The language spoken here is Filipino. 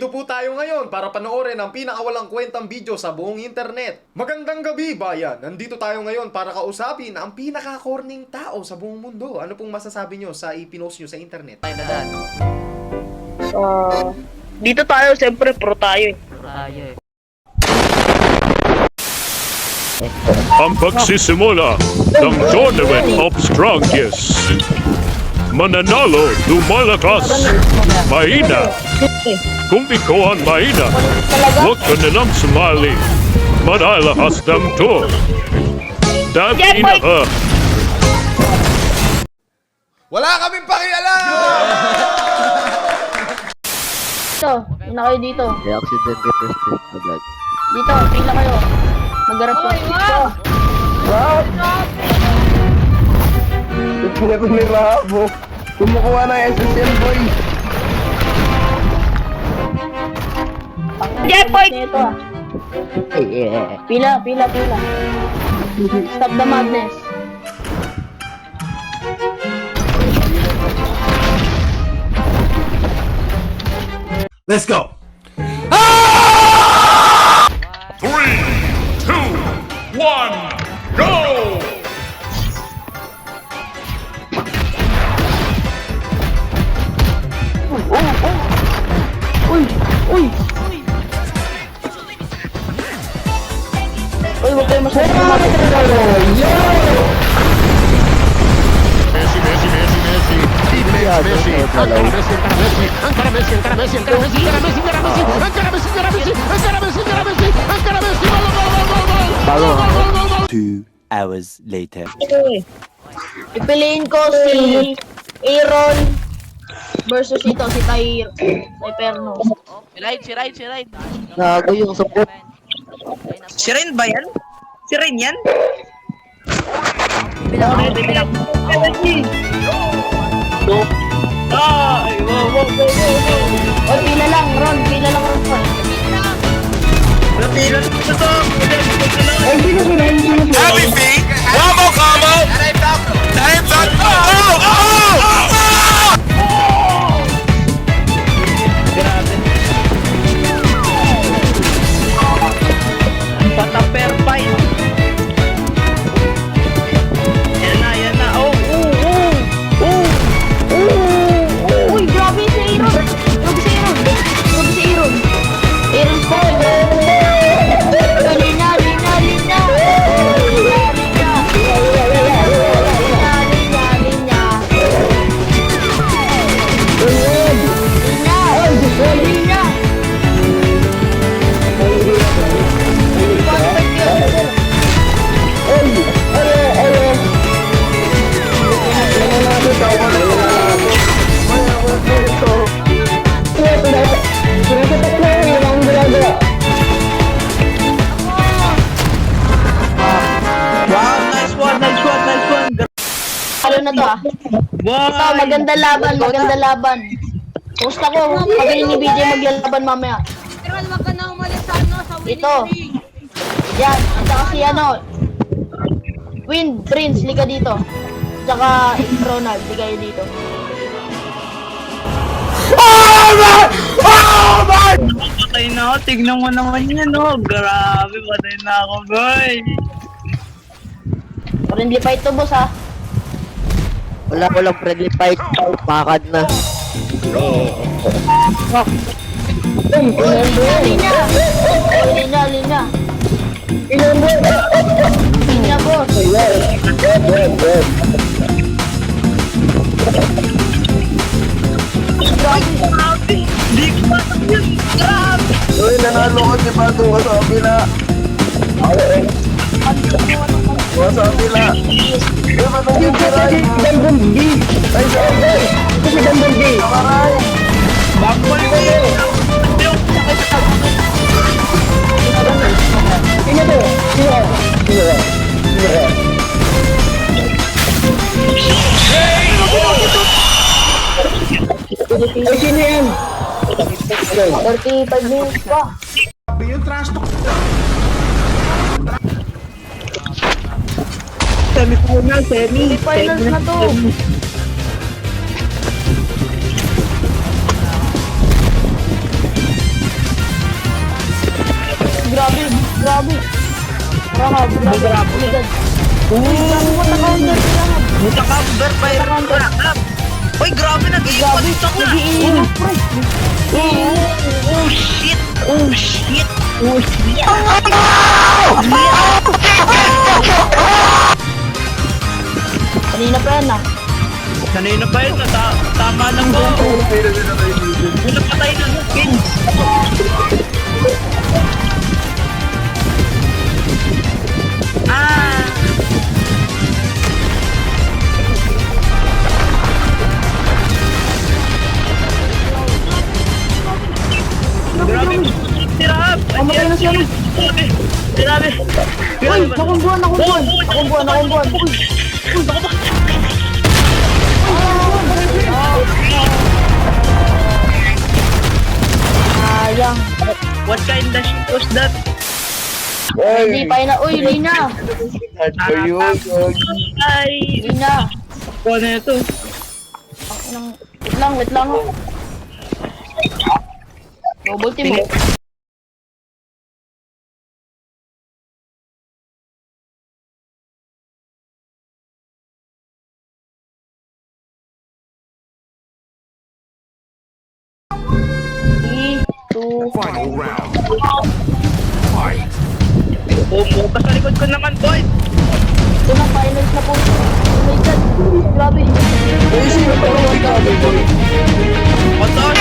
Nandito po tayo ngayon para panoorin ang pinakawalang kwentang video sa buong internet. Magandang gabi, bayan! Nandito tayo ngayon para kausapin ang pinaka-corning tao sa buong mundo. Ano pong masasabi nyo sa ipinost nyo sa internet? Tayo na dan. So, dito tayo, siyempre, pro tayo. eh. Tayo eh. ang pagsisimula ng Tournament of Strongest. Mananalo, lumalakas, mahina. Kung ikaw ang mahina, huwag ka nilang sumali. Malalakas ng to. Dahil ka. Wala kaming pakialam! Dito, una kayo dito. The accident represents the blood. Dito, pila kayo. Magharap ko. Dito. Ito na kung may mahabo. Kumukuha ng SSL boy. Jepoy! Dito ah. Yeah. Pila, pila, pila. Stop the madness. Let's go! Three, two, one, kumapit. Messi, Messi, Messi, Messi. Messi. Messi, Messi, Messi, ancora Messi, ancora Messi, ancora Messi, ancora Messi, ancora Messi, ancora Messi, ancora Messi, ancora Messi, ancora Messi, gol, gol, gol, gol, gol. Bago. Gol, gol, gol, gol. Two hours later. Pipiliin ko si Aaron versus ito, si Tyr. Ty Perno. Si Ride, si Ride, si Ride. Gago yung support. Si Ren ba yan? Si Ren yan? Bilang ako, bilang. Ay, wow, wow, wow, wow, wow. Uy, pila lang, Ron. Pila lang, Ron. Na to ah? Wow. Ito, maganda laban, maganda laban. Gusto ko, pagaling ni BJ maglalaban mamaya. Pero wag ka na umalis sa ano, sa winning Ito. league. Yan, at saka si ano, Wind, Prince, lika dito. Tsaka Ronald, lika kayo dito. Patay na ako. Tignan mo naman yan, oh. Grabe, patay na ako, boy. Friendly fight to, boss, ha? Wala ko lang friendly fight. Pakad na. Linya! Linya, linya! Linya, boss! Grabe. Di ko pa yun. Grabe. Uy, nanalo ko si Pato ka sa kabila. Ako sa kabila. Uy, Pato yung kiray. Ay, sino yan? 45 minutes pa. Sabi yung trash. Semi-final, semi. Semi-finals na to. Grabe, grabe. Rahab, grabe. Uy, grabe mo na counter, Rahab. Mutakap, Bert, fire, Rahab. Uy, grabe, nag-iwan nag-iingat, pre. Oh, oh, shit. Oh, shit. Oh, shit. Kanina pa yan ah. Kanina pa nata- tama ng go. Kamatay na siya. Grabe! Uy, nakumbuhan, nakumbuhan. Nakumbuhan, nakumbuhan. Sayang. What kind of shit was that? Hindi pa na. Uy, Lina. Ayun, yun. Ay! Lina. Ano na ito? Wait lang, wait lang. Double team two, Final round. Fight! Boom, basta likod ko naman, boy! Ito na, finals na po. Oh my God, grabe. Uy, sino pa naman grabe, boy? What the?